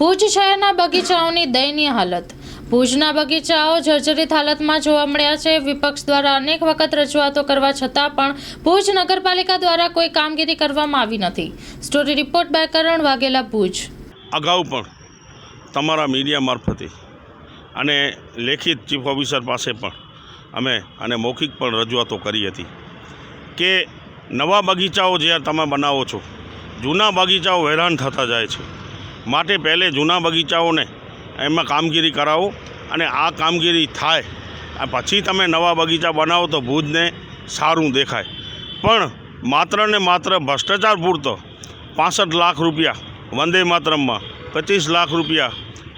ભુજ શહેરના બગીચાઓની દયનીય હાલત. ભુજના બગીચાઓ જર્જરિત હાલતમાં જોવા મળ્યા છે. વિપક્ષ દ્વારા અનેક વખત રજૂઆતો કરવા છતાં પણ ભુજ નગરપાલિકા દ્વારા કોઈ કામગીરી કરવામાં આવી નથી. Story report by Karan Vaghela Bhuj. અગાઉ પણ તમારા મીડિયા મારફતે અને લેખિત ચીફ ઓફિસર પાસે પણ અમે અને મૌખિક પણ રજૂઆતો કરી હતી કે નવા બગીચાઓ જ્યાં તમે બનાવો છો, જૂના બગીચાઓ હેરાન થતા જાય છે. માટે પહેલે જૂના બગીચાઓને એમાં કામગીરી કરાવો અને આ કામગીરી થાય પછી તમે નવા બગીચા બનાવો તો ભુજને સારું દેખાય. પણ માત્ર ને માત્ર ભ્રષ્ટાચાર પૂરતો પાસઠ લાખ રૂપિયા વંદે માતરમમાં, પચીસ લાખ રૂપિયા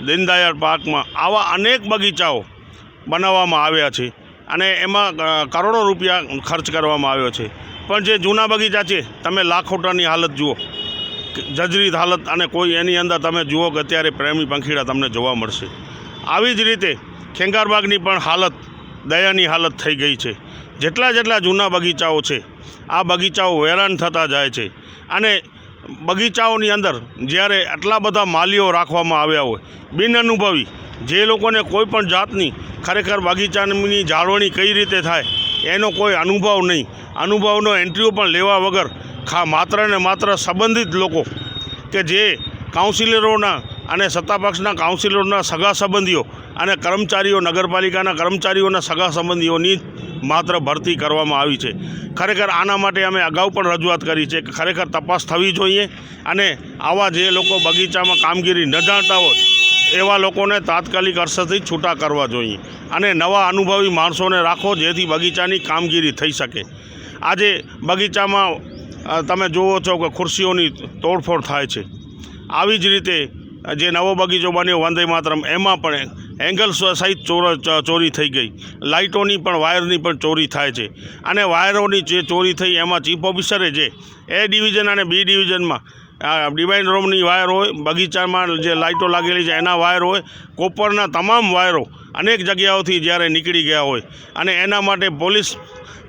દીનદયાળ પાર્કમાં આવા અનેક બગીચાઓ બનાવવામાં આવ્યા છે અને એમાં કરોડો રૂપિયા ખર્ચ કરવામાં આવ્યો છે. પણ જે જૂના બગીચા છે, તમે લાખોટાની હાલત જુઓ. કે જર્જરિત હાલત અને કોઈ એની અંદર તમે જુઓ કે અત્યારે પ્રેમી પંખીડા તમને જોવા મળશે. આવી જ રીતે ખેંગારબાગની પણ હાલત, દયાની હાલત થઈ ગઈ છે. જેટલા જેટલા જૂના બગીચાઓ છે, આ બગીચાઓ હેરાન થતા જાય છે. અને બગીચાઓની અંદર જ્યારે આટલા બધા માલીઓ રાખવામાં આવ્યા હોય, બિન અનુભવી, જે લોકોને કોઈ પણ જાતની ખરેખર બગીચાની જાળવણી કઈ રીતે થાય, એનો કોઈ અનુભવ નહીં. અનુભવનો એન્ટ્રીઓ પણ લેવા વગર ખા માત્ર ને માત્ર સંબંધિત લોકો કે જે કાઉન્સિલરોના અને સત્તાપક્ષના કાઉન્સિલરોના સગા સંબંધીઓ અને કર્મચારીઓ, નગરપાલિકાના કર્મચારીઓના સગા સંબંધીઓની માત્ર ભરતી કરવામાં આવી છે. ખરેખર આના માટે અમે અગાઉ પણ રજૂઆત કરી છે કે ખરેખર તપાસ થવી જોઈએ અને આવા જે લોકો બગીચામાં કામગીરી ન જાણતા હોય એવા લોકોને તાત્કાલિક અસરથી છૂટા કરવા જોઈએ અને નવા અનુભવી માણસોને રાખો જેથી બગીચાની કામગીરી થઈ શકે. આજે બગીચામાં તમે જુઓ છો કે ખુરશીઓની તોડફોડ થાય છે. આવી જ રીતે જે નવો બગીચો બન્યો વંદે માતરમ, એમાં પણ એંગલ સહિત ચોર થઈ ગઈ. લાઇટોની પણ, વાયરની પણ ચોરી થાય છે. અને વાયરોની જે ચોરી થઈ, એમાં ચીફ ઓફિસરે જે એ ડિવિઝન અને બી ડિવિઝનમાં ડિવાઇન રૂમની વાયર હોય, બગીચામાં જે લાઇટો લાગેલી છે, એના વાયર હોય, કોપરના તમામ વાયરો અનેક જગ્યાઓથી જ્યારે નીકળી ગયા હોય અને એના માટે પોલીસ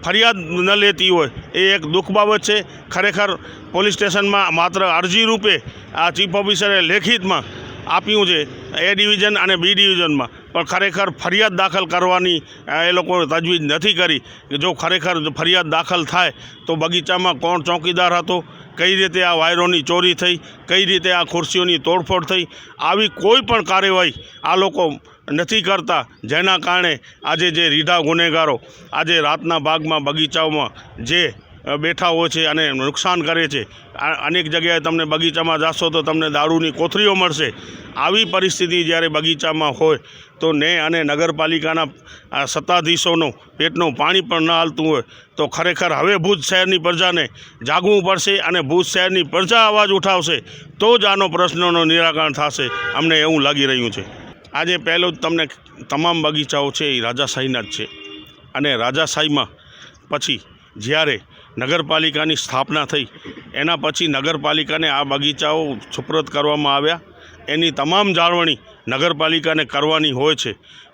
ફરિયાદ ન લેતી હોય, એ એક દુઃખ બાબત છે. ખરેખર પોલીસ સ્ટેશનમાં માત્ર અરજી રૂપે આ ચીફ ઓફિસરે લેખિતમાં આપ્યું છે એ ડિવિઝન અને બી ડિવિઝનમાં. પણ ખરેખર ફરિયાદ દાખલ કરવાની એ લોકોએ તજવીજ નથી કરી કે જો ખરેખર ફરિયાદ દાખલ થાય તો બગીચામાં કોણ ચોકીદાર હતો, કઈ રીતે આ વાયરોની ચોરી થઈ, કઈ રીતે આ ખુરશીઓની તોડફોડ થઈ, આવી કોઈ પણ કાર્યવાહી આ લોકો નથી કરતા. જેના કારણે આજે જે રીઢા ગુનેગારો આજે રાતના ભાગમાં બગીચાઓમાં જે બેઠા હોય છે અને નુકસાન કરે છે અનેક જગ્યાએ તમને બગીચામાં જાશો તો તમને દારૂની કોથળીઓ મળશે. આવી પરિસ્થિતિ જ્યારે બગીચામાં હોય તો ને અને નગરપાલિકાના સત્તાધીશોનું પેટનું પાણી પણ ન હાલતું હોય તો ખરેખર હવે ભુજ શહેરની પ્રજાને જાગવું પડશે અને ભુજ શહેરની પ્રજા અવાજ ઉઠાવશે. તો જ આનો પ્રશ્નોનું નિરાકરણ થશે. અમને એવું લાગી રહ્યું છે. આજે પહેલું જ તમને તમામ બગીચાઓ છે એ રાજાશાહીના જ છે. અને રાજાશાહીમાં પછી જ્યારે નગરપાલિકાની સ્થાપના થઈ, એના પછી નગરપાલિકાને આ બગીચાઓ સુપ્રત કરવામાં આવ્યા. એની તમામ જાળવણી નગરપાલિકાને કરવાની હોય છે.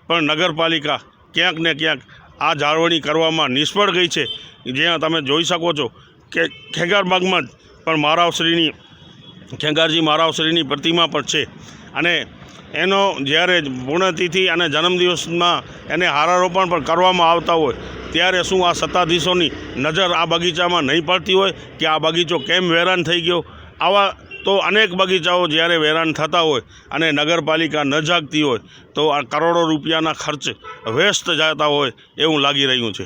પણ નગરપાલિકા ક્યાંક ને ક્યાંક આ જાળવણી કરવામાં નિષ્ફળ ગઈ છે. જ્યાં તમે જોઈ શકો છો કે ખેંગારબાગમાં જ પણ મહારાવશ્રીની ખેંગારજી મહારાવશ્રીની પ્રતિમા પણ છે. અને એનો જ્યારે પૂર્ણતિથિ અને જન્મદિવસમાં એને હારારોપણ પણ કરવામાં આવતા હોય, ત્યારે શું આ સત્તાધીશોની નજર આ બગીચામાં નહીં પડતી હોય કે આ બગીચો કેમ વેરાન થઈ ગયો? આવા તો અનેક બગીચાઓ જ્યારે વેરાન થતા હોય અને નગરપાલિકા ન જાગતી હોય, તો આ કરોડો રૂપિયાના ખર્ચ વ્યસ્ત જતા હોય એવું લાગી રહ્યું છે.